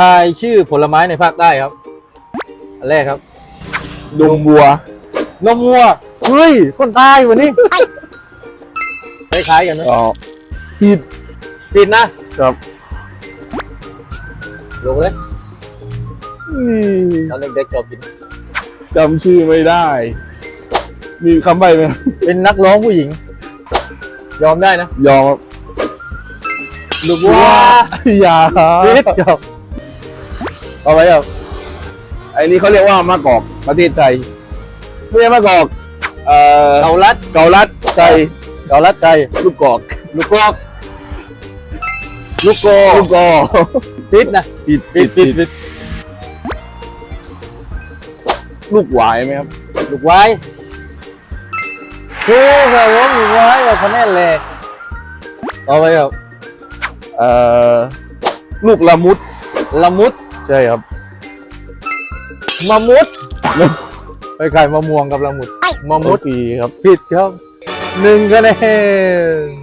ทายชื่อผลไม้ในภาคใต้ครับ อันแรกครับดงบัวนมวัวเฮ้ย คนใต้วันนี้คล้ายๆกันนะอ๋อผิดผิดนะครับลงเลยนี่ตอนเด็กๆชอบกินจำชื่อไม่ได้ มีคำใบ้ไหมครับเป็นนักร้องผู้หญิง ยอมได้นะ ยอมครับลูกว่าอย่าผิดครับ เอาไว้ครับไอ้นี่เขาเรียกว่ามะกอกประเทศไทยไม่ใช่มะกอกเอ่อเกาลัดเกาลัดไก่เกาลัดไก่ลูกกอกลูกกรอกลูกโกลูกกอกผิดนะผิดผิดผิดผิดลูกหวายไหมครับ ลูกไว้คือครับผมลูกไว้แบบคะแนนแรกเอาไว้ครับเอ่อลูกละมุดละมุด ใช่ครับมะมุดไปไข่มะม่วงกับละมุดมะมุดปีครับผิดครับหนึ่งคะแนน